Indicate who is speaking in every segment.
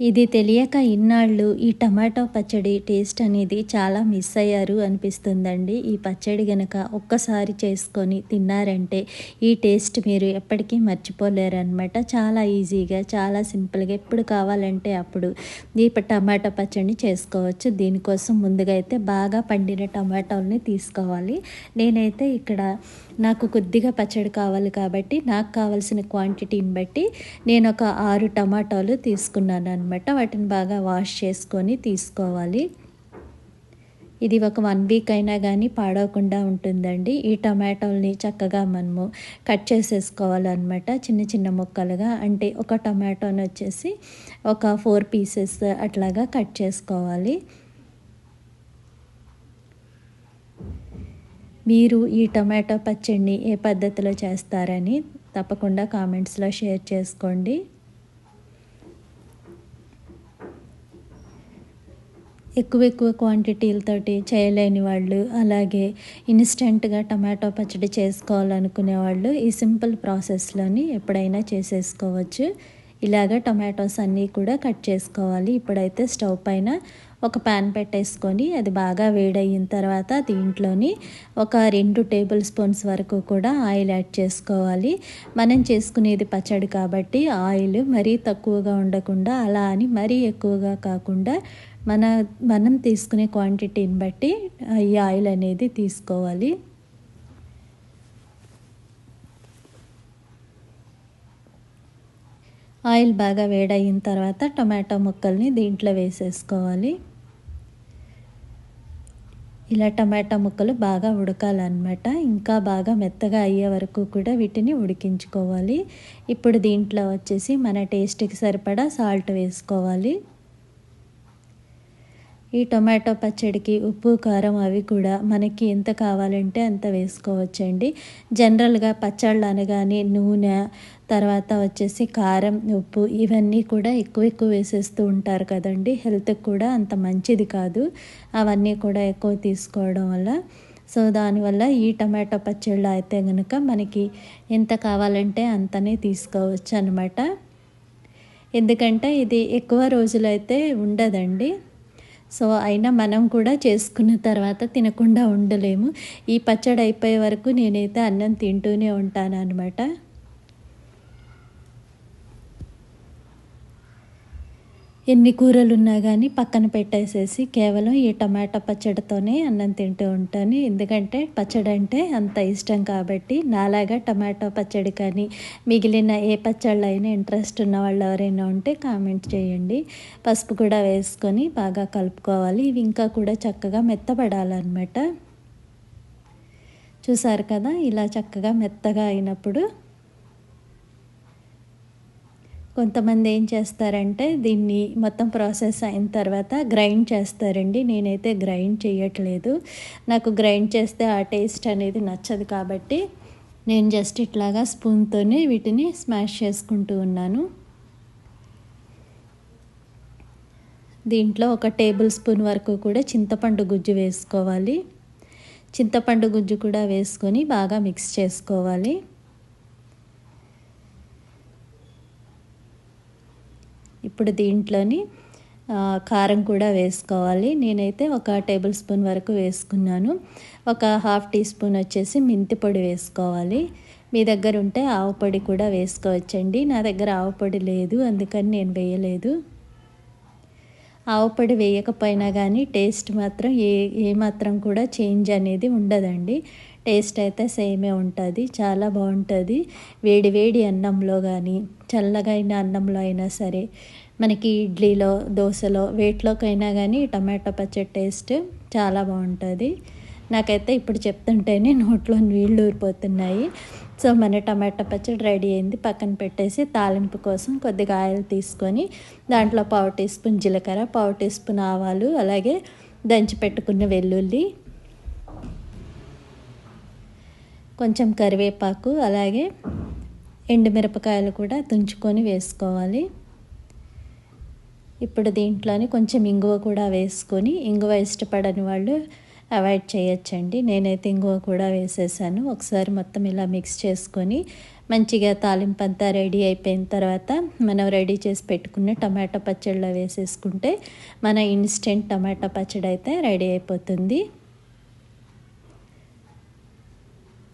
Speaker 1: ఇది తెలియక ఇన్నాళ్ళు ఈ టమాటో పచ్చడి టేస్ట్ అనేది చాలా మిస్ అయ్యారు అనిపిస్తుందండి. ఈ పచ్చడి గనక ఒక్కసారి చేసుకొని తిన్నారంటే ఈ టేస్ట్ మీరు ఎప్పటికీ మర్చిపోలేరు అనమాట చాలా ఈజీగా చాలా సింపుల్గా ఎప్పుడు కావాలంటే అప్పుడు ఈ టమాటో పచ్చడిని చేసుకోవచ్చు. దీనికోసం ముందుగా అయితే బాగా పండిన టమాటోల్ని తీసుకోవాలి. నేనైతే ఇక్కడ నాకు కొద్దిగా పచ్చడి కావాలి కాబట్టి నాకు కావాల్సిన క్వాంటిటీని బట్టి నేను ఒక ఆరు టమాటాలు తీసుకున్నాను అనమాట వాటిని బాగా వాష్ చేసుకొని తీసుకోవాలి. ఇది ఒక వన్ వీక్ అయినా కానీ పాడవకుండా ఉంటుందండి. ఈ టమాటోల్ని చక్కగా మనము కట్ చేసేసుకోవాలన్నమాట చిన్న చిన్న ముక్కలుగా. అంటే ఒక టమాటోని వచ్చేసి ఒక ఫోర్ పీసెస్ అట్లాగా కట్ చేసుకోవాలి. మీరు ఈ టమాటో పచ్చడిని ఏ పద్ధతిలో చేస్తారని తప్పకుండా కామెంట్స్లో షేర్ చేసుకోండి. ఎక్కువ ఎక్కువ క్వాంటిటీలతోటి చేయలేని వాళ్ళు అలాగే ఇన్స్టెంట్గా టమాటో పచ్చడి చేసుకోవాలనుకునే వాళ్ళు ఈ సింపుల్ ప్రాసెస్లోని ఎప్పుడైనా చేసేసుకోవచ్చు. ఇలాగ టమాటోస్ అన్నీ కూడా కట్ చేసుకోవాలి. ఇప్పుడైతే స్టవ్ పైన ఒక ప్యాన్ పెట్టేసుకొని అది బాగా వేడయిన తర్వాత దీంట్లోని ఒక రెండు టేబుల్ స్పూన్స్ వరకు కూడా ఆయిల్ యాడ్ చేసుకోవాలి. మనం చేసుకునేది పచ్చడి కాబట్టి ఆయిల్ మరీ తక్కువగా ఉండకుండా అలా అని మరీ ఎక్కువగా కాకుండా మన మనం తీసుకునే క్వాంటిటీని బట్టి ఈ ఆయిల్ అనేది తీసుకోవాలి. ఆయిల్ బాగా వేడయిన తర్వాత టమాటో ముక్కల్ని దీంట్లో వేసేసుకోవాలి. ఇలా టమాటా ముక్కలు బాగా ఉడకాలన్నమాట. ఇంకా బాగా మెత్తగా అయ్యే వరకు కూడా వీటిని ఉడికించుకోవాలి. ఇప్పుడు దీంట్లో వచ్చేసి మన టేస్ట్కి సరిపడా సాల్ట్ వేసుకోవాలి. ఈ టొమాటో పచ్చడికి ఉప్పు కారం అవి కూడా మనకి ఎంత కావాలంటే అంత వేసుకోవచ్చండి. జనరల్గా పచ్చళ్ళు అనగానే నూనె తర్వాత వచ్చేసి కారం ఉప్పు ఇవన్నీ కూడా ఎక్కువ ఎక్కువ వేసేస్తూ ఉంటారు కదండి. హెల్త్కి కూడా అంత మంచిది కాదు. అవన్నీ కూడా ఎక్కువ తీసుకోవడం వల్ల. సో దానివల్ల ఈ టమాటో పచ్చళ్ళు అయితే కనుక మనకి ఎంత కావాలంటే అంతనే తీసుకోవచ్చు అనమాట ఎందుకంటే ఇది ఎక్కువ రోజులైతే ఉండదండి. సో అయినా మనం కూడా చేసుకున్న తర్వాత తినకుండా ఉండలేము. ఈ పచ్చడి అయిపోయే వరకు నేనైతే అన్నం తింటూనే ఉంటాను అనమాట ఎన్ని కూరలు ఉన్నా కానీ పక్కన పెట్టేసేసి కేవలం ఈ టమాటా పచ్చడితోనే అన్నం తింటూ ఉంటాను. ఎందుకంటే పచ్చడి అంటే అంత ఇష్టం కాబట్టి నాలాగా టమాటో పచ్చడి కానీ మిగిలిన ఏ పచ్చళ్ళు అయినా ఇంట్రెస్ట్ ఉన్న వాళ్ళు ఎవరైనా ఉంటే కామెంట్ చేయండి. పసుపు కూడా వేసుకొని బాగా కలుపుకోవాలి. ఇవి ఇంకా కూడా చక్కగా మెత్తపడాలన్నమాట చూసారు కదా ఇలా చక్కగా మెత్తగా అయినప్పుడు కొంతమంది ఏం చేస్తారంటే దీన్ని మొత్తం ప్రాసెస్ అయిన తర్వాత గ్రైండ్ చేస్తారండి. నేనైతే గ్రైండ్ చేయట్లేదు. నాకు గ్రైండ్ చేస్తే ఆ టేస్ట్ అనేది నచ్చదు కాబట్టి నేను జస్ట్ ఇట్లాగా స్పూన్తోనే వీటిని స్మాష్ చేసుకుంటూ ఉన్నాను. దీంట్లో ఒక టేబుల్ స్పూన్ వరకు కూడా చింతపండు గుజ్జు వేసుకోవాలి. చింతపండు గుజ్జు కూడా వేసుకొని బాగా మిక్స్ చేసుకోవాలి. ఇప్పుడు దీంట్లోని కారం కూడా వేసుకోవాలి. నేనైతే ఒక టేబుల్ స్పూన్ వరకు వేసుకున్నాను. ఒక హాఫ్ టీ స్పూన్ వచ్చేసి మెంతి పొడి వేసుకోవాలి. మీ దగ్గర ఉంటే ఆవు పొడి కూడా వేసుకోవచ్చండి. నా దగ్గర ఆవు పొడి లేదు అందుకని నేను వేయలేదు. ఆవు పొడి వేయకపోయినా కానీ టేస్ట్ మాత్రం ఏ ఏమాత్రం కూడా చేంజ్ అనేది ఉండదండి. టేస్ట్ అయితే సేమే ఉంటుంది చాలా బాగుంటుంది. వేడి వేడి అన్నంలో కానీ చల్లగా అయిన అన్నంలో అయినా సరే మనకి ఇడ్లీలో దోశలో వేటిలోకైనా కానీ టమాటో పచ్చడి టేస్ట్ చాలా బాగుంటుంది. నాకైతే ఇప్పుడు చెప్తుంటేనే నోట్లో నీళ్ళు ఊరిపోతున్నాయి. సో మన టమాటా పచ్చడి రెడీ అయింది. పక్కన పెట్టేసి తాలింపు కోసం కొద్దిగా ఆయిల్ తీసుకొని దాంట్లో పావు టీ స్పూన్ జీలకర్ర పావు టీ స్పూన్ ఆవాలు అలాగే దంచి పెట్టుకున్న వెల్లుల్లి కొంచెం కరివేపాకు అలాగే ఎండుమిరపకాయలు కూడా తుంచుకొని వేసుకోవాలి. ఇప్పుడు దీంట్లోనే కొంచెం ఇంగువ కూడా వేసుకొని ఇంగువ ఇష్టపడని వాళ్ళు అవాయిడ్ చేయొచ్చండి. నేనైతే ఇంగువ కూడా వేసేసాను. ఒకసారి మొత్తం ఇలా మిక్స్ చేసుకొని మంచిగా తాలింపు అంతా రెడీ అయిపోయిన తర్వాత మనం రెడీ చేసి పెట్టుకున్న టమాటా పచ్చడిలో వేసేసుకుంటే మన ఇన్స్టెంట్ టమాటా పచ్చడి అయితే రెడీ అయిపోతుంది.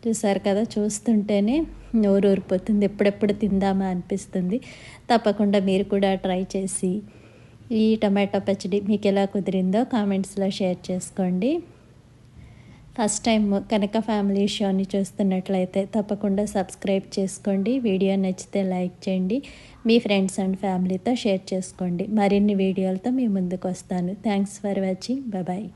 Speaker 1: చూసారు కదా చూస్తుంటేనే నోరు ఊరిపోతుంది. ఎప్పుడెప్పుడు తిందామా అనిపిస్తుంది. తప్పకుండా మీరు కూడా ట్రై చేసి ఈ టమాటో పచ్చడి మీకు ఎలా కుదిరిందో కామెంట్స్లో షేర్ చేసుకోండి. ఫస్ట్ టైం కనుక ఫ్యామిలీ షోని చూస్తున్నట్లయితే తప్పకుండా సబ్స్క్రైబ్ చేసుకోండి. వీడియో నచ్చితే లైక్ చేయండి. మీ ఫ్రెండ్స్ అండ్ ఫ్యామిలీతో షేర్ చేసుకోండి. మరిన్ని వీడియోలతో మీ ముందుకు వస్తాను. Thanks for watching. బాయ్.